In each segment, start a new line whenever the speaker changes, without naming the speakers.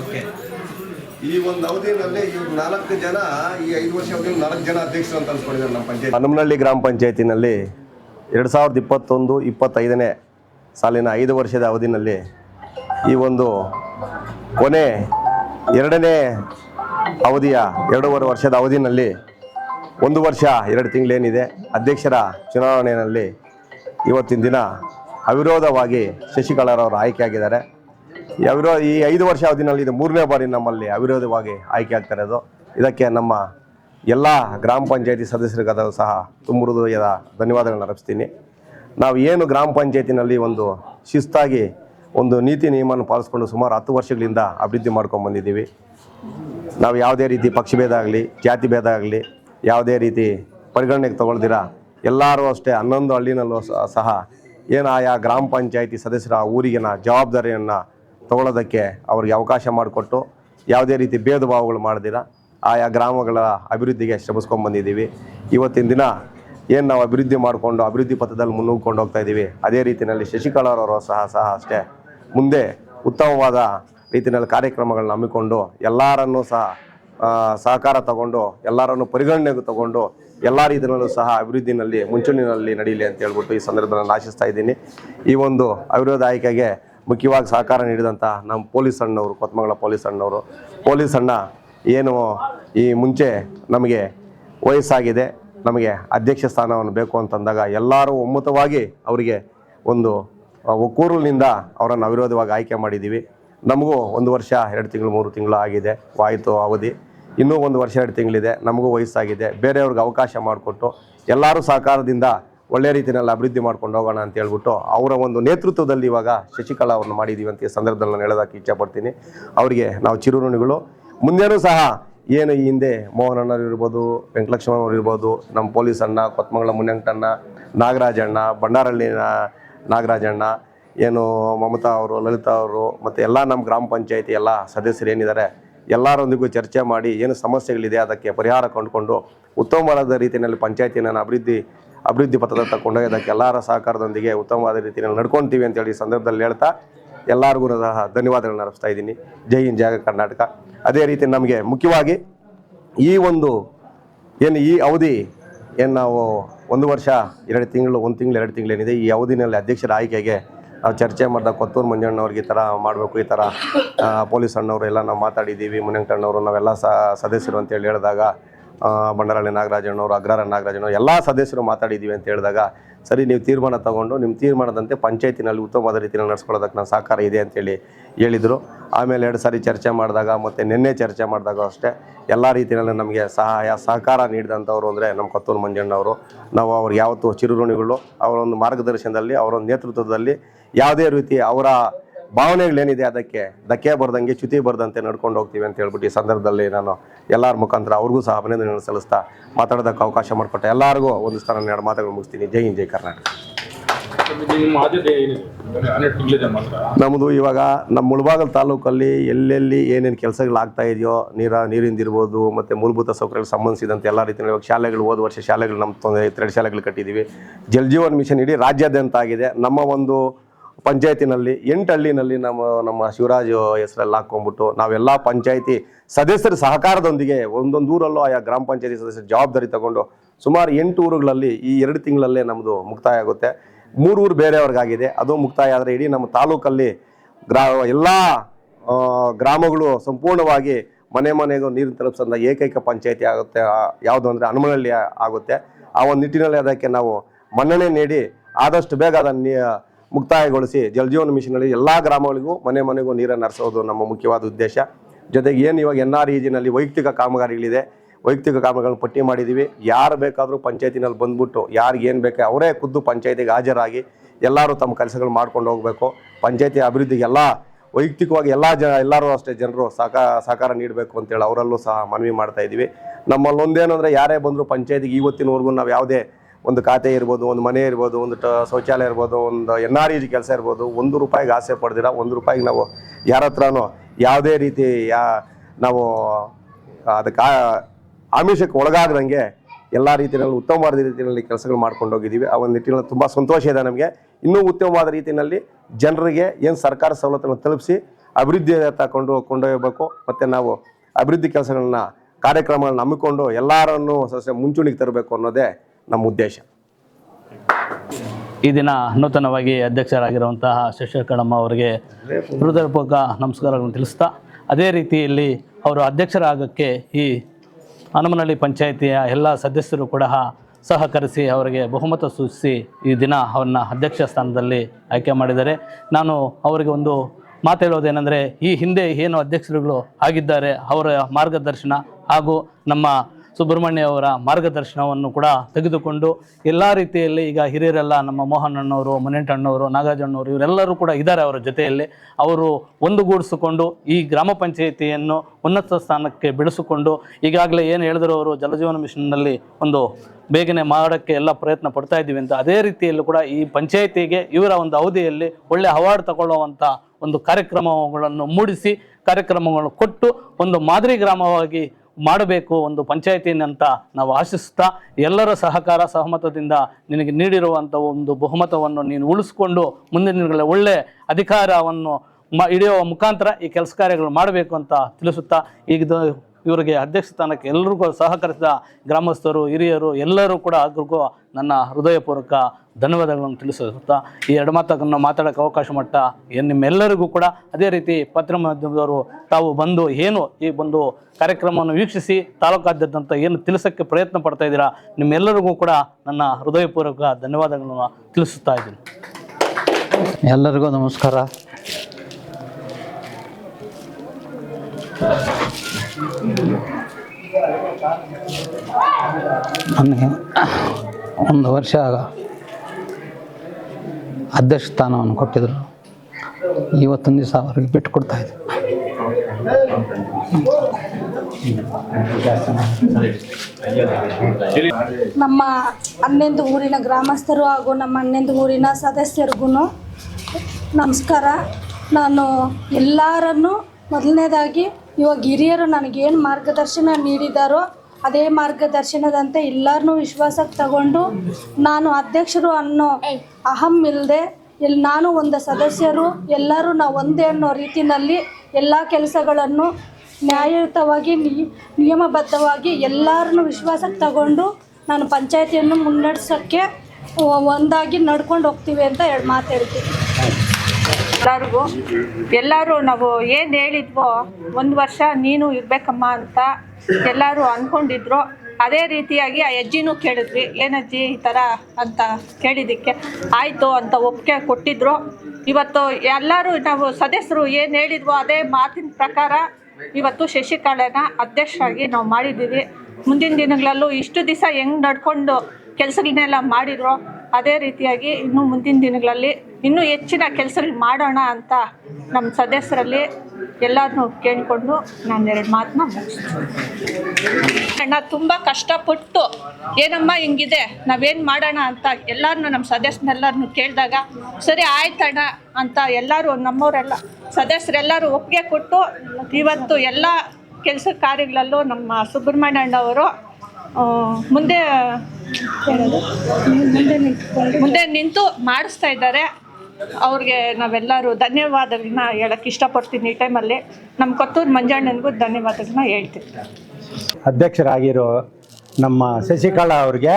Okay
ಈ ಒಂದು ಅವಧಿಯಲ್ಲಿ ಇವ್ರು ನಾಲ್ಕು ಜನ ಈ ಐದು ವರ್ಷ ಅವಧಿಯಲ್ಲಿ ನಾಲ್ಕು ಜನ ಅಧ್ಯಕ್ಷರು ಅಂತ ಅನ್ಸ್ಕೊಂಡಿದ್ದಾರೆ ನಮ್ಮ ಪಂಚಾಯತ್.
ಹನುಮನಹಳ್ಳಿ ಗ್ರಾಮ ಪಂಚಾಯತಿನಲ್ಲಿ ಎರಡು ಸಾವಿರದ ಇಪ್ಪತ್ತೊಂದು ಇಪ್ಪತ್ತೈದನೇ ಸಾಲಿನ ಐದು ವರ್ಷದ ಅವಧಿನಲ್ಲಿ ಈ ಒಂದು ಕೊನೆ ಎರಡನೇ ಅವಧಿಯ ಎರಡೂವರೆ ವರ್ಷದ ಅವಧಿನಲ್ಲಿ ಒಂದು ವರ್ಷ ಎರಡು ತಿಂಗಳೇನಿದೆ. ಅಧ್ಯಕ್ಷರ ಚುನಾವಣೆಯಲ್ಲಿ ಇವತ್ತಿನ ದಿನ ಅವಿರೋಧವಾಗಿ ಶಶಿಕಲಾರವರು ಆಯ್ಕೆಯಾಗಿದ್ದಾರೆ. ಅವಿರೋ ಈ ಐದು ವರ್ಷ ಅವಧಿನಲ್ಲಿ ಇದು ಮೂರನೇ ಬಾರಿ ನಮ್ಮಲ್ಲಿ ಅವಿರೋಧವಾಗಿ ಆಯ್ಕೆ ಆಗ್ತಾ ಇರೋದು. ಇದಕ್ಕೆ ನಮ್ಮ ಎಲ್ಲ ಗ್ರಾಮ ಪಂಚಾಯತಿ ಸದಸ್ಯರಿಗಾದರೂ ಸಹ ತುಂಬ ಹೃದಯದ ಧನ್ಯವಾದಗಳನ್ನ ಅರ್ಪಿಸ್ತೀನಿ. ನಾವು ಏನು ಗ್ರಾಮ ಪಂಚಾಯತಿನಲ್ಲಿ ಒಂದು ಶಿಸ್ತಾಗಿ ಒಂದು ನೀತಿ ನಿಯಮವನ್ನು ಪಾಲಿಸ್ಕೊಂಡು ಸುಮಾರು ಹತ್ತು ವರ್ಷಗಳಿಂದ ಅಭಿವೃದ್ಧಿ ಮಾಡ್ಕೊಂಡು ಬಂದಿದ್ದೀವಿ. ನಾವು ಯಾವುದೇ ರೀತಿ ಪಕ್ಷಭೇದ ಆಗಲಿ, ಜಾತಿ ಭೇದ ಆಗಲಿ, ಯಾವುದೇ ರೀತಿ ಪರಿಗಣನೆಗೆ ತಗೊಳ್ದಿರ ಎಲ್ಲರೂ ಅಷ್ಟೇ ಹನ್ನೊಂದು ಹಳ್ಳಿನಲ್ಲೂ ಸಹ ಏನು ಆಯಾ ಗ್ರಾಮ ಪಂಚಾಯಿತಿ ಸದಸ್ಯರ ಆ ಊರಿಗಿನ ಜವಾಬ್ದಾರಿಯನ್ನು ತಗೊಳ್ಳೋದಕ್ಕೆ ಅವ್ರಿಗೆ ಅವಕಾಶ ಮಾಡಿಕೊಟ್ಟು ಯಾವುದೇ ರೀತಿ ಭೇದ ಭಾವಗಳು ಮಾಡ್ದಿರ, ಆಯಾ ಗ್ರಾಮಗಳ ಅಭಿವೃದ್ಧಿಗೆ ಶ್ರಮಿಸ್ಕೊಂಡು ಬಂದಿದ್ದೀವಿ. ಇವತ್ತಿನ ದಿನ ಏನು ನಾವು ಅಭಿವೃದ್ಧಿ ಮಾಡಿಕೊಂಡು ಅಭಿವೃದ್ಧಿ ಪಥದಲ್ಲಿ ಮುನ್ನುಗ್ಕೊಂಡು ಹೋಗ್ತಾ ಇದ್ದೀವಿ, ಅದೇ ರೀತಿಯಲ್ಲಿ ಶಶಿಕಲಾರವರು ಸಹ ಸಹ ಅಷ್ಟೇ. ಮುಂದೆ ಉತ್ತಮವಾದ ರೀತಿಯಲ್ಲಿ ಕಾರ್ಯಕ್ರಮಗಳನ್ನ ಹಮ್ಮಿಕೊಂಡು ಎಲ್ಲರನ್ನೂ ಸಹ ಸಹಕಾರ ತಗೊಂಡು ಎಲ್ಲರನ್ನು ಪರಿಗಣನೆಗೆ ತಗೊಂಡು ಎಲ್ಲ ರೀತಿಯಲ್ಲೂ ಸಹ ಅಭಿವೃದ್ಧಿನಲ್ಲಿ ಮುಂಚೂಣಿನಲ್ಲಿ ನಡೀಲಿ ಅಂತ ಹೇಳ್ಬಿಟ್ಟು ಈ ಸಂದರ್ಭದಲ್ಲಿ ಆಶಿಸ್ತಾ ಇದ್ದೀನಿ. ಈ ಒಂದು ಅವಿರೋಧ ಆಯ್ಕೆಗೆ ಮುಖ್ಯವಾಗಿ ಸಹಕಾರ ನೀಡಿದಂಥ ನಮ್ಮ ಪೊಲೀಸ್ ಅಣ್ಣವರು ಕೊತ್ತಮಂಗಲ ಪೊಲೀಸ್ ಅಣ್ಣವರು. ಪೊಲೀಸ್ ಅಣ್ಣ ಏನು ಈ ಮುಂಚೆ ನಮಗೆ ವಯಸ್ಸಾಗಿದೆ, ನಮಗೆ ಅಧ್ಯಕ್ಷ ಸ್ಥಾನವನ್ನು ಬೇಕು ಅಂತಂದಾಗ ಎಲ್ಲರೂ ಒಮ್ಮತವಾಗಿ ಅವರಿಗೆ ಒಂದು ಒಕ್ಕೂರಲಿನಿಂದ ಅವರನ್ನು ಅವಿರೋಧವಾಗಿ ಆಯ್ಕೆ ಮಾಡಿದ್ದೀವಿ. ನಮಗೂ ಒಂದು ವರ್ಷ, ಎರಡು ತಿಂಗಳು, ಮೂರು ತಿಂಗಳು ಆಗಿದೆ ವಾಯಿತು ಅವಧಿ. ಇನ್ನೂ ಒಂದು ವರ್ಷ, ಎರಡು ತಿಂಗಳಿದೆ. ನಮಗೂ ವಯಸ್ಸಾಗಿದೆ. ಬೇರೆಯವ್ರಿಗೆ ಅವಕಾಶ ಮಾಡಿಕೊಟ್ಟು ಎಲ್ಲರೂ ಸಹಕಾರದಿಂದ ಒಳ್ಳೆ ರೀತಿಯಲ್ಲಿ ಅಭಿವೃದ್ಧಿ ಮಾಡ್ಕೊಂಡು ಹೋಗೋಣ ಅಂತ ಹೇಳ್ಬಿಟ್ಟು ಅವರ ಒಂದು ನೇತೃತ್ವದಲ್ಲಿ ಇವಾಗ ಶಶಿಕಲಾ ಅವ್ರನ್ನ ಮಾಡಿದ್ದೀವಿ ಅಂತ ಈ ಸಂದರ್ಭದಲ್ಲಿ ನಾನು ಹೇಳೋದಕ್ಕೆ ಇಚ್ಛಪಡ್ತೀನಿ. ಅವರಿಗೆ ನಾವು ಚಿರುಋಣಿಗಳು. ಮುಂದೇನೂ ಸಹ ಏನು ಈ ಹಿಂದೆ ಮೋಹನ್ ಅಣ್ಣ ಇರ್ಬೋದು ವೆಂಕಟಲಕ್ಷ್ಮಣ ಅವ್ರು ಇರ್ಬೋದು, ನಮ್ಮ ಪೊಲೀಸ್ ಅಣ್ಣ, ಕೊತ್ಮಂಗಲ ಮುನ್ಯಂಕಣ್ಣ ನಾಗರಾಜಣ್ಣ ಬಂಡಾರಳ್ಳಿ ನಾಗರಾಜ್ ನಾಗರಾಜಣ್ಣ ಏನು ಮಮತಾ ಅವರು, ಲಲಿತಾ ಅವರು, ಮತ್ತು ಎಲ್ಲ ನಮ್ಮ ಗ್ರಾಮ ಪಂಚಾಯತಿ ಎಲ್ಲ ಸದಸ್ಯರು ಏನಿದ್ದಾರೆ ಎಲ್ಲರೊಂದಿಗೂ ಚರ್ಚೆ ಮಾಡಿ ಏನು ಸಮಸ್ಯೆಗಳಿದೆ ಅದಕ್ಕೆ ಪರಿಹಾರ ಕಂಡುಕೊಂಡು ಉತ್ತಮವಾದ ರೀತಿಯಲ್ಲಿ ಪಂಚಾಯತಿನ ಅಭಿವೃದ್ಧಿ ಅಭಿವೃದ್ಧಿ ಪಥದತ್ತ ಕೊಂಡೊಯ್ಯೋದಕ್ಕೆ ಎಲ್ಲರ ಸಹಕಾರದೊಂದಿಗೆ ಉತ್ತಮವಾದ ರೀತಿಯಲ್ಲಿ ನಡ್ಕೊತೀವಿ ಅಂತೇಳಿ ಈ ಸಂದರ್ಭದಲ್ಲಿ ಹೇಳ್ತಾ ಎಲ್ಲರಿಗೂ ಸಹ ಧನ್ಯವಾದಗಳನ್ನ ಅರ್ಪಿಸ್ತಾ ಇದ್ದೀನಿ. ಜೈ ಹಿಂದ್ ಜಾಗ ಕರ್ನಾಟಕ. ಅದೇ ರೀತಿ ನಮಗೆ ಮುಖ್ಯವಾಗಿ ಈ ಒಂದು ಏನು ಈ ಅವಧಿ ಏನು ನಾವು ಒಂದು ವರ್ಷ, ಎರಡು ತಿಂಗಳು, ಒಂದು ತಿಂಗಳು, ಎರಡು ತಿಂಗಳೇನಿದೆ ಈ ಅವಧಿನಲ್ಲಿ ಅಧ್ಯಕ್ಷರ ಆಯ್ಕೆಗೆ ಚರ್ಚೆ ಮಾಡಿದಾಗ ಕೊತ್ತೂರು ಮಂಜಣ್ಣವ್ರಿಗೆ ಈ ಥರ ಮಾಡಬೇಕು, ಈ ಥರ ಪೊಲೀಸ್ ಅಣ್ಣವರು ಎಲ್ಲ ನಾವು ಮಾತಾಡಿದ್ದೀವಿ ಮುನಿಯಂಕಣ್ಣವರು ನಾವೆಲ್ಲ ಸದಸ್ಯರು ಅಂತೇಳಿ ಹೇಳಿದಾಗ ಬಂಡರಳ್ಳಿ ನಾಗರಾಜಣ್ಣವರು ಅಗ್ರಹಾರ ನಾಗರಾಜಣ್ಣವರು ಎಲ್ಲ ಸದಸ್ಯರು ಮಾತಾಡಿದ್ದೀವಿ ಅಂತ ಹೇಳಿದಾಗ, ಸರಿ, ನೀವು ತೀರ್ಮಾನ ತಗೊಂಡು ನಿಮ್ಮ ತೀರ್ಮಾನದಂತೆ ಪಂಚಾಯತಿನಲ್ಲಿ ಉತ್ತಮವಾದ ರೀತಿಯಲ್ಲಿ ನಡೆಸ್ಕೊಳ್ಳೋದಕ್ಕೆ ನಾನು ಸಹಕಾರ ಇದೆ ಅಂತೇಳಿ ಹೇಳಿದರು. ಆಮೇಲೆ ಎರಡು ಸಾರಿ ಚರ್ಚೆ ಮಾಡಿದಾಗ ಮತ್ತು ನಿನ್ನೆ ಚರ್ಚೆ ಮಾಡಿದಾಗ ಅಷ್ಟೇ, ಎಲ್ಲ ರೀತಿಯಲ್ಲಿ ನಮಗೆ ಸಹಾಯ, ಸಹಕಾರ ನೀಡಿದಂಥವ್ರು ಅಂದರೆ ನಮ್ಮ ಕತ್ತೂರು ಮಂಜಣ್ಣವರು, ನಾವು ಅವ್ರಿಗೆ ಯಾವತ್ತೂ ಚಿರುಋಣಿಗಳು, ಅವರೊಂದು ಮಾರ್ಗದರ್ಶನದಲ್ಲಿ, ಅವರೊಂದು ನೇತೃತ್ವದಲ್ಲಿ ಯಾವುದೇ ರೀತಿ ಅವರ ಭಾವನೆಗಳೇನಿದೆ ಅದಕ್ಕೆ? ಧಕ್ಕೆ ಬರ್ದಂಗೆ ಚ್ಯುತಿ ಬರ್ದಂತೆ ನಡ್ಕೊಂಡು ಹೋಗ್ತೀವಿ ಅಂತ ಹೇಳ್ಬಿಟ್ಟು ಈ ಸಂದರ್ಭದಲ್ಲಿ ನಾನು ಎಲ್ಲರ ಮುಖಾಂತರ ಅವ್ರಿಗೂ ಸಹ ಅಭಿನಂದನೆ ಸಲ್ಲಿಸ್ತಾ ಮಾತಾಡೋದಕ್ಕೆ ಅವಕಾಶ ಮಾಡಿಕೊಟ್ಟೆ. ಎಲ್ಲರಿಗೂ ಒಂದು ಸ್ಥಾನ ಎರಡು ಮಾತುಗಳು ಮುಗಿಸ್ತೀನಿ. ಜೈ ಹಿಂದ್, ಜೈ ಕರ್ನಾಟಕ. ನಮ್ಮದು ಇವಾಗ ನಮ್ಮ ಮುಳಬಾಗಲ್ ತಾಲೂಕಲ್ಲಿ ಎಲ್ಲೆಲ್ಲಿ ಏನೇನು ಕೆಲಸಗಳಾಗ್ತಾ ಇದೆಯೋ, ನೀರ ನೀರಿಂದಿರ್ಬೋದು ಮತ್ತು ಮೂಲಭೂತ ಸೌಕರ್ಯಗಳಿಗೆ ಸಂಬಂಧಿಸಿದಂತೆ ಎಲ್ಲ ರೀತಿಯಲ್ಲಿ ಇವಾಗ ಶಾಲೆಗಳು ಹೋದ ವರ್ಷ ಶಾಲೆಗಳು ನಮ್ಮ ತೊಂದರೆ ಎರಡು ಶಾಲೆಗಳು ಕಟ್ಟಿದ್ದೀವಿ ಜಲ್ ಜೀವನ್ ಮಿಷನ್ ಇಡೀ ರಾಜ್ಯಾದ್ಯಂತ ಆಗಿದೆ. ನಮ್ಮ ಒಂದು ಪಂಚಾಯತಿನಲ್ಲಿ, ಎಂಟು ಹಳ್ಳಿನಲ್ಲಿ ನಮ್ಮ ನಮ್ಮ ಶಿವರಾಜ್ ಹೆಸರೆಲ್ಲ ಹಾಕ್ಕೊಂಡ್ಬಿಟ್ಟು ನಾವೆಲ್ಲ ಪಂಚಾಯತಿ ಸದಸ್ಯರ ಸಹಕಾರದೊಂದಿಗೆ ಒಂದೊಂದು ಊರಲ್ಲೂ ಆಯಾ ಗ್ರಾಮ ಪಂಚಾಯತಿ ಸದಸ್ಯರ ಜವಾಬ್ದಾರಿ ತಗೊಂಡು ಸುಮಾರು ಎಂಟು ಊರುಗಳಲ್ಲಿ ಈ ಎರಡು ತಿಂಗಳಲ್ಲೇ ನಮ್ಮದು ಮುಕ್ತಾಯ ಆಗುತ್ತೆ. ಮೂರು ಊರು ಬೇರೆಯವ್ರಿಗಾಗಿದೆ. ಅದು ಮುಕ್ತಾಯ ಆದರೆ ಇಡೀ ನಮ್ಮ ತಾಲೂಕಲ್ಲಿ ಗ್ರಾ, ಎಲ್ಲ ಗ್ರಾಮಗಳು ಸಂಪೂರ್ಣವಾಗಿ ಮನೆ ಮನೆಗೂ ನೀರು ತಲುಪಿಸಿದ ಏಕೈಕ ಪಂಚಾಯತಿ ಆಗುತ್ತೆ. ಯಾವುದು ಅಂದರೆ ಹನುಮನಹಳ್ಳಿ ಆಗುತ್ತೆ. ಆ ಒಂದು ನಿಟ್ಟಿನಲ್ಲಿ ಅದಕ್ಕೆ ನಾವು ಮನ್ನಣೆ ನೀಡಿ ಆದಷ್ಟು ಬೇಗ ಅದನ್ನು ಮುಕ್ತಾಯಗೊಳಿಸಿ ಜಲಜೀವನ ಮಿಷನಲ್ಲಿ ಎಲ್ಲ ಗ್ರಾಮಗಳಿಗೂ ಮನೆ ಮನೆಗೂ ನೀರನ್ನು ಹರಿಸೋದು ನಮ್ಮ ಮುಖ್ಯವಾದ ಉದ್ದೇಶ. ಜೊತೆಗೆ ಏನು ಇವಾಗ ಎನ್ ಆರ್ ಇಜಿನಲ್ಲಿ ವೈಯಕ್ತಿಕ ಕಾಮಗಾರಿಗಳಿದೆ. ವೈಯಕ್ತಿಕ ಕಾಮಗಾರಿಗಳನ್ನ ಪಟ್ಟಿ ಮಾಡಿದ್ದೀವಿ. ಯಾರು ಬೇಕಾದರೂ ಪಂಚಾಯತಿನಲ್ಲಿ ಬಂದ್ಬಿಟ್ಟು ಯಾರಿಗೇನು ಬೇಕು ಅವರೇ ಖುದ್ದು ಪಂಚಾಯತಿಗೆ ಹಾಜರಾಗಿ ಎಲ್ಲರೂ ತಮ್ಮ ಕೆಲಸಗಳು ಮಾಡ್ಕೊಂಡು ಹೋಗಬೇಕು. ಪಂಚಾಯತಿ ಅಭಿವೃದ್ಧಿಗೆ ಎಲ್ಲ ವೈಯಕ್ತಿಕವಾಗಿ ಎಲ್ಲ ಜ ಎಲ್ಲರೂ ಅಷ್ಟೇ ಜನರು ಸಹಕಾರ ಸಹಕಾರ ನೀಡಬೇಕು ಅಂತೇಳಿ ಅವರಲ್ಲೂ ಸಹ ಮನವಿ ಮಾಡ್ತಾ ಇದ್ದೀವಿ. ನಮ್ಮಲ್ಲಿ ಒಂದೇನು ಅಂದರೆ ಯಾರೇ ಬಂದರೂ ಪಂಚಾಯತಿಗೆ ಇವತ್ತಿನವರೆಗೂ ನಾವು ಯಾವುದೇ ಒಂದು ಖಾತೆ ಇರ್ಬೋದು, ಒಂದು ಮನೆ ಇರ್ಬೋದು, ಒಂದು ಟ ಶೌಚಾಲಯ ಇರ್ಬೋದು, ಒಂದು ಎನ್ ಆರ್ ಇ ಜಿ ಕೆಲಸ ಇರ್ಬೋದು, ಒಂದು ರೂಪಾಯಿಗೆ ಆಸೆ ಪಡ್ದಿರ? ಒಂದು ರೂಪಾಯಿಗೆ ನಾವು ಯಾರ ಹತ್ರನೂ ಯಾವುದೇ ರೀತಿ ಯಾ ನಾವು ಅದಕ್ಕೆ ಆಮಿಷಕ್ಕೆ ಒಳಗಾಗದಂಗೆ ಎಲ್ಲ ರೀತಿಯಲ್ಲಿ ಉತ್ತಮವಾದ ರೀತಿಯಲ್ಲಿ ಕೆಲಸಗಳು ಮಾಡ್ಕೊಂಡು ಹೋಗಿದ್ದೀವಿ. ಆ ಒಂದು ನಿಟ್ಟಿನಲ್ಲಿ ತುಂಬ ಸಂತೋಷ ಇದೆ ನಮಗೆ. ಇನ್ನೂ ಉತ್ತಮವಾದ ರೀತಿಯಲ್ಲಿ ಜನರಿಗೆ ಏನು ಸರ್ಕಾರ ಸವಲತ್ತನ್ನು ತಲುಪಿಸಿ ಅಭಿವೃದ್ಧಿ ತಗೊಂಡು ಕೊಂಡೊಯ್ಯಬೇಕು. ಮತ್ತು ನಾವು ಅಭಿವೃದ್ಧಿ ಕೆಲಸಗಳನ್ನ, ಕಾರ್ಯಕ್ರಮಗಳನ್ನ ಹಮ್ಮಿಕೊಂಡು ಎಲ್ಲರನ್ನೂ ಸಸ್ಯ ಮುಂಚೂಣಿಗೆ ತರಬೇಕು ಅನ್ನೋದೇ ನಮ್ಮ ಉದ್ದೇಶ.
ಈ ದಿನ ನೂತನವಾಗಿ ಅಧ್ಯಕ್ಷರಾಗಿರುವಂತಹ ಶಶಿಕಳಮ್ಮ ಅವರಿಗೆ ಹೃದಯಪೂರ್ವಕ ನಮಸ್ಕಾರಗಳನ್ನು ತಿಳಿಸ್ತಾ, ಅದೇ ರೀತಿಯಲ್ಲಿ ಅವರು ಅಧ್ಯಕ್ಷರಾಗಕ್ಕೆ ಈ ಹನುಮನಹಳ್ಳಿ ಪಂಚಾಯಿತಿಯ ಎಲ್ಲ ಸದಸ್ಯರು ಕೂಡ ಸಹಕರಿಸಿ ಅವರಿಗೆ ಬಹುಮತ ಸೂಚಿಸಿ ಈ ದಿನ ಅವರನ್ನ ಅಧ್ಯಕ್ಷ ಸ್ಥಾನದಲ್ಲಿ ಆಯ್ಕೆ ಮಾಡಿದ್ದಾರೆ. ನಾನು ಅವರಿಗೆ ಒಂದು ಮಾತು ಹೇಳೋದೇನೆಂದರೆ ಈ ಹಿಂದೆ ಏನು ಅಧ್ಯಕ್ಷರುಗಳು ಆಗಿದ್ದಾರೆ, ಅವರ ಮಾರ್ಗದರ್ಶನ ಹಾಗೂ ನಮ್ಮ ಸುಬ್ರಹ್ಮಣ್ಯ ಅವರ ಮಾರ್ಗದರ್ಶನವನ್ನು ಕೂಡ ತೆಗೆದುಕೊಂಡು ಎಲ್ಲ ರೀತಿಯಲ್ಲಿ ಈಗ ಹಿರಿಯರೆಲ್ಲ ನಮ್ಮ ಮೋಹನ್ ಅಣ್ಣವರು ಮುನೇಂಟಣ್ಣವರು ನಾಗಾಜಣ್ಣವರು ಇವರೆಲ್ಲರೂ ಕೂಡ ಇದ್ದಾರೆ ಅವರ ಜೊತೆಯಲ್ಲಿ. ಅವರು ಒಂದುಗೂಡಿಸಿಕೊಂಡು ಈ ಗ್ರಾಮ ಪಂಚಾಯಿತಿಯನ್ನು ಉನ್ನತ ಸ್ಥಾನಕ್ಕೆ ಬೆಳೆಸಿಕೊಂಡು ಈಗಾಗಲೇ ಏನು ಹೇಳಿದ್ರು ಅವರು, ಜಲಜೀವನ ಮಿಷನ್ನಲ್ಲಿ ಒಂದು ಬೇಗನೆ ಮಾಡೋಕ್ಕೆ ಎಲ್ಲ ಪ್ರಯತ್ನ ಪಡ್ತಾ ಇದ್ದೀವಿ ಅಂತ. ಅದೇ ರೀತಿಯಲ್ಲೂ ಕೂಡ ಈ ಪಂಚಾಯಿತಿಗೆ ಇವರ ಒಂದು ಅವಧಿಯಲ್ಲಿ ಒಳ್ಳೆ ಅವಾರ್ಡ್ ತಗೊಳ್ಳುವಂಥ ಒಂದು ಕಾರ್ಯಕ್ರಮಗಳನ್ನು ಮೂಡಿಸಿ, ಕಾರ್ಯಕ್ರಮಗಳನ್ನು ಕೊಟ್ಟು ಒಂದು ಮಾದರಿ ಗ್ರಾಮವಾಗಿ ಮಾಡಬೇಕು ಒಂದು ಪಂಚಾಯತಿನಂತ ನಾವು ಆಶಿಸ್ತಾ ಎಲ್ಲರ ಸಹಕಾರ ಸಹಮತದಿಂದ ನಿನಗೆ ನೀಡಿರುವಂಥ ಒಂದು ಬಹುಮತವನ್ನು ನೀನು ಉಳಿಸ್ಕೊಂಡು ಮುಂದಿನ ದಿನಗಳಲ್ಲಿ ಒಳ್ಳೆ ಅಧಿಕಾರವನ್ನು ಮ ಹಿಡಿಯುವ ಮುಖಾಂತರ ಈ ಕೆಲಸ ಕಾರ್ಯಗಳು ಮಾಡಬೇಕು ಅಂತ ತಿಳಿಸುತ್ತಾ ಈಗ ಇವರಿಗೆ ಅಧ್ಯಕ್ಷ ಸ್ಥಾನಕ್ಕೆ ಎಲ್ಲರಿಗೂ ಸಹಕರಿಸಿದ ಗ್ರಾಮಸ್ಥರು, ಹಿರಿಯರು ಎಲ್ಲರೂ ಕೂಡ ಅವ್ರಿಗೂ ನನ್ನ ಹೃದಯಪೂರ್ವಕ ಧನ್ಯವಾದಗಳನ್ನು ತಿಳಿಸುತ್ತಾ ಈ ಎರಡು ಮಾತನ್ನು ಮಾತಾಡೋಕ್ಕೆ ಅವಕಾಶ ಮಟ್ಟ ನಿಮ್ಮೆಲ್ಲರಿಗೂ ಕೂಡ ಅದೇ ರೀತಿ ಪತ್ರ ಮಾಧ್ಯಮದವರು ತಾವು ಬಂದು ಏನು ಈ ಒಂದು ಕಾರ್ಯಕ್ರಮವನ್ನು ವೀಕ್ಷಿಸಿ ತಾಲೂಕಾದ್ಯಂತ ಏನು ತಿಳಿಸೋಕ್ಕೆ ಪ್ರಯತ್ನ ಪಡ್ತಾ ಇದ್ದೀರಾ, ನಿಮ್ಮೆಲ್ಲರಿಗೂ ಕೂಡ ನನ್ನ ಹೃದಯಪೂರ್ವಕ ಧನ್ಯವಾದಗಳನ್ನು ತಿಳಿಸುತ್ತಾ ಇದ್ದೀನಿ.
ಎಲ್ಲರಿಗೂ ನಮಸ್ಕಾರ. ನನಗೆ ಒಂದು ವರ್ಷ ಅಧ್ಯಕ್ಷ ಸ್ಥಾನವನ್ನು ಕೊಟ್ಟಿದ್ರು. ಇವತ್ತೊಂದು ದಿವಸ ಅವರಿಗೆ ಬಿಟ್ಟು ಕೊಡ್ತಾ ಇದ್ದೆ.
ನಮ್ಮ ಹನ್ನೊಂದು ಊರಿನ ಗ್ರಾಮಸ್ಥರು ಹಾಗೂ ನಮ್ಮ ಹನ್ನೊಂದು ಊರಿನ ಸದಸ್ಯರಿಗೂ ನಮಸ್ಕಾರ. ನಾನು ಎಲ್ಲರನ್ನು ಮೊದಲನೇದಾಗಿ ಇವಾಗ ಹಿರಿಯರು ನನಗೇನು ಮಾರ್ಗದರ್ಶನ ನೀಡಿದಾರೋ ಅದೇ ಮಾರ್ಗದರ್ಶನದಂತೆ ಎಲ್ಲರನ್ನೂ ವಿಶ್ವಾಸಕ್ಕೆ ತಗೊಂಡು ನಾನು ಅಧ್ಯಕ್ಷರು ಅನ್ನೋ ಅಹಂ ಇಲ್ಲದೆ ಎಲ್ಲಿ ನಾನು ಒಂದು ಸದಸ್ಯರು ಎಲ್ಲರೂ ನಾವು ಒಂದೇ ಅನ್ನೋ ರೀತಿಯಲ್ಲಿ ಎಲ್ಲ ಕೆಲಸಗಳನ್ನು ನ್ಯಾಯಯುತವಾಗಿ ನಿಯಮಬದ್ಧವಾಗಿ ಎಲ್ಲರನ್ನು ವಿಶ್ವಾಸಕ್ಕೆ ತಗೊಂಡು ನಾನು ಪಂಚಾಯತಿಯನ್ನು ಮುನ್ನಡೆಸೋಕ್ಕೆ ಒಂದಾಗಿ ನಡ್ಕೊಂಡು ಹೋಗ್ತೀವಿ ಅಂತ ಎರಡು ಮಾತು ಹೇಳ್ತೀನಿ.
ಎಲ್ಲರಿಗೂ. ಎಲ್ಲರೂ ನಾವು ಏನು ಹೇಳಿದ್ವೋ, ಒಂದು ವರ್ಷ ನೀನು ಇರಬೇಕಮ್ಮ ಅಂತ ಎಲ್ಲರೂ ಅಂದ್ಕೊಂಡಿದ್ರು ಅದೇ ರೀತಿಯಾಗಿ ಆ ಅಜ್ಜಿನೂ ಕೇಳಿದ್ವಿ, ಏನಜ್ಜಿ ಈ ಥರ ಅಂತ ಕೇಳಿದ್ದಕ್ಕೆ ಆಯಿತು ಅಂತ ಒಪ್ಪಿಗೆ ಕೊಟ್ಟಿದ್ರು. ಇವತ್ತು ಎಲ್ಲರೂ ನಾವು ಸದಸ್ಯರು ಏನು ಹೇಳಿದ್ವೋ ಅದೇ ಮಾತಿನ ಪ್ರಕಾರ ಇವತ್ತು ಶಶಿಕಲೆನ ಅಧ್ಯಕ್ಷರಾಗಿ ನಾವು ಮಾಡಿದ್ದೀವಿ. ಮುಂದಿನ ದಿನಗಳಲ್ಲೂ ಇಷ್ಟು ದಿವಸ ಹೆಂಗೆ ನಡ್ಕೊಂಡು ಕೆಲಸಗಳನ್ನೆಲ್ಲ ಮಾಡಿದ್ರು ಅದೇ ರೀತಿಯಾಗಿ ಇನ್ನು ಮುಂದಿನ ದಿನಗಳಲ್ಲಿ ಇನ್ನೂ ಹೆಚ್ಚಿನ ಕೆಲಸಗಳು ಮಾಡೋಣ ಅಂತ ನಮ್ಮ ಸದಸ್ಯರಲ್ಲಿ ಎಲ್ಲರನ್ನೂ ಕೇಳಿಕೊಂಡು ನಾನು ಎರಡು ಮಾತನ್ನ ಮುಗಿಸ್ತೀನಿ. ಅಣ್ಣ, ತುಂಬ ಕಷ್ಟಪಟ್ಟು ಏನಮ್ಮ ಹಿಂಗಿದೆ? ನಾವೇನು ಮಾಡೋಣ ಅಂತ ಎಲ್ಲರನ್ನೂ ನಮ್ಮ ಸದಸ್ಯನೆಲ್ಲರನ್ನೂ ಕೇಳಿದಾಗ, ಸರಿ ಆಯ್ತಣ್ಣ ಅಂತ ಎಲ್ಲರೂ ನಮ್ಮವರೆಲ್ಲ ಸದಸ್ಯರೆಲ್ಲರೂ ಒಪ್ಪಿಗೆ ಕೊಟ್ಟು ಇವತ್ತು ಎಲ್ಲ ಕೆಲಸ ಕಾರ್ಯಗಳಲ್ಲೂ ನಮ್ಮ ಸುಬ್ರಹ್ಮಣ್ಯ ಮುಂದೆ ಏನದು? ಮುಂದೆ ನಿಂತು ಮಾಡಿಸ್ತಾ ಇದ್ದಾರೆ. ಅವ್ರಿಗೆ ನಾವೆಲ್ಲರೂ ಧನ್ಯವಾದಗಳನ್ನ ಹೇಳಕ್ಕೆ ಇಷ್ಟಪಡ್ತೀನಿ ಈ ಟೈಮಲ್ಲಿ. ನಮ್ಮ ಕೊತ್ತೂರು ಮಂಜಣ್ಣನಿಗೂ ಧನ್ಯವಾದಗಳನ್ನ ಹೇಳ್ತೀನಿ.
ಅಧ್ಯಕ್ಷರಾಗಿರೋ ನಮ್ಮ ಶಶಿಕಲಾ ಅವ್ರಿಗೆ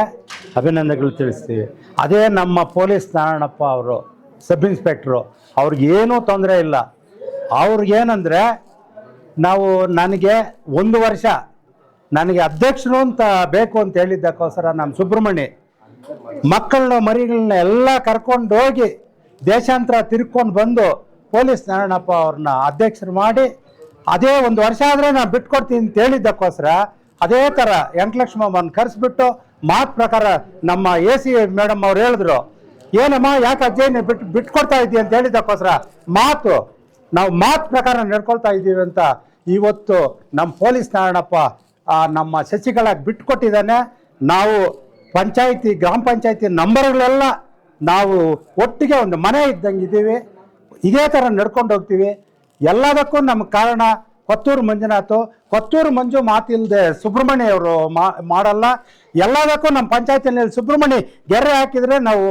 ಅಭಿನಂದನೆಗಳು ತಿಳಿಸ್ತೀವಿ. ಅದೇ ನಮ್ಮ ಪೊಲೀಸ್ ನಾರಾಯಣಪ್ಪ ಅವರು ಸಬ್ ಇನ್ಸ್ಪೆಕ್ಟ್ರು ಅವ್ರಿಗೇನೂ ತೊಂದರೆ ಇಲ್ಲ. ಅವ್ರಿಗೇನಂದರೆ ನಾವು ನನಗೆ ಒಂದು ವರ್ಷ ನನಗೆ ಅಧ್ಯಕ್ಷರು ಅಂತ ಬೇಕು ಅಂತ ಹೇಳಿದ್ದಕ್ಕೋಸ್ಕರ ನಮ್ಮ ಸುಬ್ರಹ್ಮಣ್ಯ. ಮಕ್ಕಳನ್ನ, ಮರಿಗಳನ್ನ ಎಲ್ಲ ಕರ್ಕೊಂಡು ಹೋಗಿ ದೇಶಾಂತರ ತಿರ್ಕೊಂಡು ಬಂದು ಪೊಲೀಸ್ ನಾರಾಯಣಪ್ಪ ಅವ್ರನ್ನ ಅಧ್ಯಕ್ಷರು ಮಾಡಿ, ಅದೇ ಒಂದು ವರ್ಷ ಆದರೆ ನಾನು ಬಿಟ್ಕೊಡ್ತೀನಿ ಅಂತ ಹೇಳಿದ್ದಕ್ಕೋಸ್ಕರ ಅದೇ ಥರ ವೆಂಕಟಲಕ್ಷ್ಮಮ್ಮನ ಕರೆಸ್ಬಿಟ್ಟು ಮಾತು ಪ್ರಕಾರ ನಮ್ಮ ಎ ಸಿ ಮೇಡಮ್ ಅವ್ರು ಹೇಳಿದ್ರು, ಏನಮ್ಮ, ಯಾಕೆ ಅಜ್ಜಯ್ಯ ಬಿಟ್ ಬಿಟ್ಟು ಬಿಟ್ಕೊಡ್ತಾ ಇದ್ದೀವಿ ಅಂತ ಹೇಳಿದ್ದಕ್ಕೋಸ್ಕರ ಮಾತು, ನಾವು ಮಾತು ಪ್ರಕಾರ ನಡ್ಕೊಳ್ತಾ ಇದ್ದೀವಿ ಅಂತ ಇವತ್ತು ನಮ್ಮ ಪೊಲೀಸ್ ನಾರಾಯಣಪ್ಪ ನಮ್ಮ ಸಸಿಗಳ ಬಿಟ್ಕೊಟ್ಟಿದ್ದಾನೆ. ನಾವು ಪಂಚಾಯಿತಿ, ಗ್ರಾಮ ಪಂಚಾಯಿತಿ ನಂಬರ್ಗಳೆಲ್ಲ ನಾವು ಒಟ್ಟಿಗೆ ಒಂದು ಮನೆ ಇದ್ದಂಗೆ ಇದ್ದೀವಿ. ಇದೇ ಥರ ನಡ್ಕೊಂಡು ಹೋಗ್ತೀವಿ. ಎಲ್ಲದಕ್ಕೂ ನಮ್ಗೆ ಕಾರಣ ಕೊತ್ತೂರು ಮಂಜುನಾಥ್. ಕೊತ್ತೂರು ಮಂಜು ಮಾತಿಲ್ಲದೆ ಸುಬ್ರಹ್ಮಣ್ಯ ಅವರು ಮಾಡಲ್ಲ. ಎಲ್ಲದಕ್ಕೂ ನಮ್ಮ ಪಂಚಾಯತಿನಲ್ಲಿ ಸುಬ್ರಹ್ಮಣ್ಯ ಗೆರೆ ಹಾಕಿದರೆ ನಾವು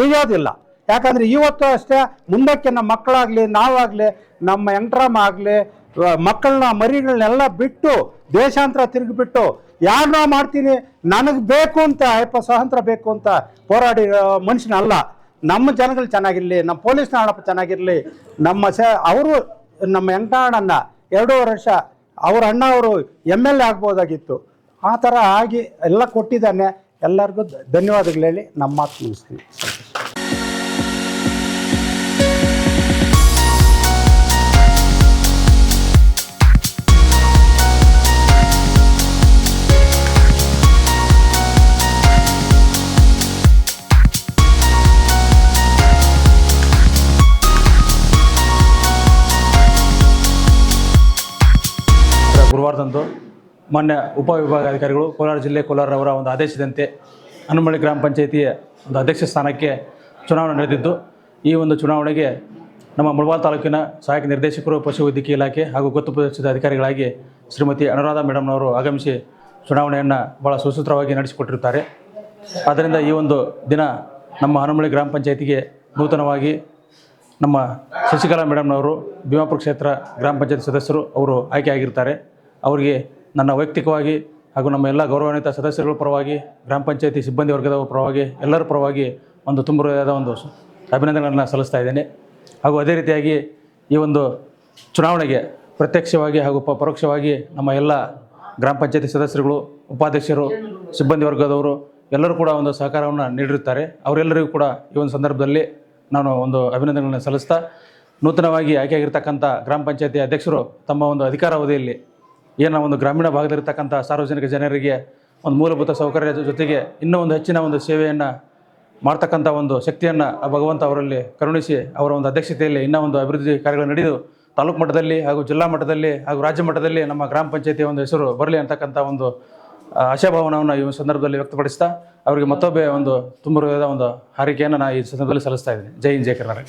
ತೆಗೆಯೋದಿಲ್ಲ ಯಾಕಂದರೆ ಇವತ್ತು ಅಷ್ಟೇ ಮುಂದಕ್ಕೆ ನಮ್ಮ ಮಕ್ಕಳಾಗಲಿ, ನಾವಾಗಲಿ, ನಮ್ಮ ಎಂಟ್ರಮ್ಮ ಆಗಲಿ ಮಕ್ಕಳನ್ನ, ಮರಿಗಳನ್ನೆಲ್ಲ ಬಿಟ್ಟು, ದೇಶಾಂತರ ತಿರುಗಿಬಿಟ್ಟು ಯಾರನ್ನ ಮಾಡ್ತೀನಿ? ನನಗೆ ಬೇಕು ಅಂತ, ಅಯ್ಯಪ್ಪ, ಸ್ವಾತಂತ್ರ್ಯ ಬೇಕು ಅಂತ ಹೋರಾಡಿ ಮನುಷ್ಯನಲ್ಲ. ನಮ್ಮ ಜನಗಳು ಚೆನ್ನಾಗಿರಲಿ, ನಮ್ಮ ಪೊಲೀಸ್ ನಾಡಪ್ಪ ಚೆನ್ನಾಗಿರಲಿ, ನಮ್ಮ ಸ, ಅವರು, ನಮ್ಮ ವೆಂಕಟಣ್ಣನ ಎರಡೂವರೆ ವರ್ಷ, ಅವ್ರ ಅಣ್ಣ, ಅವರು ಎಂ ಎಲ್ ಎ ಆಗ್ಬೋದಾಗಿತ್ತು. ಆ ಥರ ಆಗಿ ಎಲ್ಲ ಕೊಟ್ಟಿದ್ದಾನೆ. ಎಲ್ಲರಿಗೂ ಧನ್ಯವಾದಗಳು ಹೇಳಿ, ನಮ್ಮ ಮಾತು ಮುಗಿಸ್ತೀನಿ.
ಗುರುವಾರದಂದು ಮಾನ್ಯ ಉಪವಿಭಾಗಾಧಿಕಾರಿಗಳು ಕೋಲಾರ ಜಿಲ್ಲೆ ಕೋಲಾರವರ ಒಂದು ಆದೇಶದಂತೆ ಹನುಮಳ್ಳಿ ಗ್ರಾಮ ಪಂಚಾಯಿತಿಯ ಒಂದು ಅಧ್ಯಕ್ಷ ಸ್ಥಾನಕ್ಕೆ ಚುನಾವಣೆ ನಡೆದಿದ್ದು, ಈ ಒಂದು ಚುನಾವಣೆಗೆ ನಮ್ಮ ಮುಳಬಾಲ್ ತಾಲೂಕಿನ ಸಹಾಯಕ ನಿರ್ದೇಶಕರು, ಪಶುವೈದ್ಯಕೀಯ ಇಲಾಖೆ ಹಾಗೂ ಗೊತ್ತು ಪ್ರದೇಶದ ಅಧಿಕಾರಿಗಳಾಗಿ ಶ್ರೀಮತಿ ಅನುರಾಧ ಮೇಡಮ್ನವರು ಆಗಮಿಸಿ ಚುನಾವಣೆಯನ್ನು ಭಾಳ ಸುಸೂತ್ರವಾಗಿ ನಡೆಸಿಕೊಟ್ಟಿರುತ್ತಾರೆ. ಆದ್ದರಿಂದ ಈ ಒಂದು ದಿನ ನಮ್ಮ ಹನುಮಳ್ಳಿ ಗ್ರಾಮ ಪಂಚಾಯಿತಿಗೆ ನೂತನವಾಗಿ ನಮ್ಮ ಶಶಿಕಲಾ ಮೇಡಮ್ನವರು ಭೀಮಾಪುರ ಕ್ಷೇತ್ರ ಗ್ರಾಮ ಪಂಚಾಯತ್ ಸದಸ್ಯರು ಅವರು ಆಯ್ಕೆಯಾಗಿರ್ತಾರೆ ಅವರಿಗೆ ನನ್ನ ವೈಯಕ್ತಿಕವಾಗಿ ಹಾಗೂ ನಮ್ಮ ಎಲ್ಲ ಗೌರವಾನ್ವಿತ ಸದಸ್ಯರುಗಳ ಪರವಾಗಿ, ಗ್ರಾಮ ಪಂಚಾಯತಿ ಸಿಬ್ಬಂದಿ ವರ್ಗದ ಪರವಾಗಿ, ಎಲ್ಲರ ಪರವಾಗಿ ಒಂದು ತುಂಬ ಒಂದು ಅಭಿನಂದನೆಗಳನ್ನು ಸಲ್ಲಿಸ್ತಾ ಇದ್ದೇನೆ. ಹಾಗೂ ಅದೇ ರೀತಿಯಾಗಿ ಈ ಒಂದು ಚುನಾವಣೆಗೆ ಪ್ರತ್ಯಕ್ಷವಾಗಿ ಹಾಗೂ ಪರೋಕ್ಷವಾಗಿ ನಮ್ಮ ಎಲ್ಲ ಗ್ರಾಮ ಪಂಚಾಯತಿ ಸದಸ್ಯರುಗಳು, ಉಪಾಧ್ಯಕ್ಷರು, ಸಿಬ್ಬಂದಿ ವರ್ಗದವರು ಎಲ್ಲರೂ ಕೂಡ ಒಂದು ಸಹಕಾರವನ್ನು ನೀಡಿರುತ್ತಾರೆ. ಅವರೆಲ್ಲರಿಗೂ ಕೂಡ ಈ ಒಂದು ಸಂದರ್ಭದಲ್ಲಿ ನಾನು ಒಂದು ಅಭಿನಂದನೆಗಳನ್ನು ಸಲ್ಲಿಸ್ತಾ, ನೂತನವಾಗಿ ಆಯ್ಕೆಯಾಗಿರ್ತಕ್ಕಂಥ ಗ್ರಾಮ ಪಂಚಾಯತಿ ಅಧ್ಯಕ್ಷರು ತಮ್ಮ ಒಂದು ಅಧಿಕಾರಾವಧಿಯಲ್ಲಿ ಏನು ಒಂದು ಗ್ರಾಮೀಣ ಭಾಗದಲ್ಲಿರ್ತಕ್ಕಂಥ ಸಾರ್ವಜನಿಕ ಜನರಿಗೆ ಒಂದು ಮೂಲಭೂತ ಸೌಕರ್ಯದ ಜೊತೆಗೆ ಇನ್ನೂ ಒಂದು ಹೆಚ್ಚಿನ ಒಂದು ಸೇವೆಯನ್ನು ಮಾಡ್ತಕ್ಕಂಥ ಒಂದು ಶಕ್ತಿಯನ್ನು ಭಗವಂತ ಅವರಲ್ಲಿ ಕರುಣಿಸಿ ಅವರ ಒಂದು ಅಧ್ಯಕ್ಷತೆಯಲ್ಲಿ ಇನ್ನೂ ಒಂದು ಅಭಿವೃದ್ಧಿ ಕಾರ್ಯಗಳು ನಡೆದು ತಾಲೂಕು ಮಟ್ಟದಲ್ಲಿ ಹಾಗೂ ಜಿಲ್ಲಾ ಮಟ್ಟದಲ್ಲಿ ಹಾಗೂ ರಾಜ್ಯ ಮಟ್ಟದಲ್ಲಿ ನಮ್ಮ ಗ್ರಾಮ ಪಂಚಾಯತಿಯ ಒಂದು ಹೆಸರು ಬರಲಿ ಅಂತಕ್ಕಂಥ ಒಂದು ಆಶಾಭಾವನವನ್ನು ಈ ಸಂದರ್ಭದಲ್ಲಿ ವ್ಯಕ್ತಪಡಿಸ್ತಾ ಅವರಿಗೆ ಮತ್ತೊಬ್ಬ ಒಂದು ತುಂಬ ಒಂದು ಹಾರಿಕೆಯನ್ನು ನಾನು ಈ ಸಂದರ್ಭದಲ್ಲಿ ಸಲ್ಲಿಸ್ತಾ ಇದ್ದೀನಿ. ಜೈ ಹಿಂದ್, ಜೈ ಕರ್ನಾಟಕ.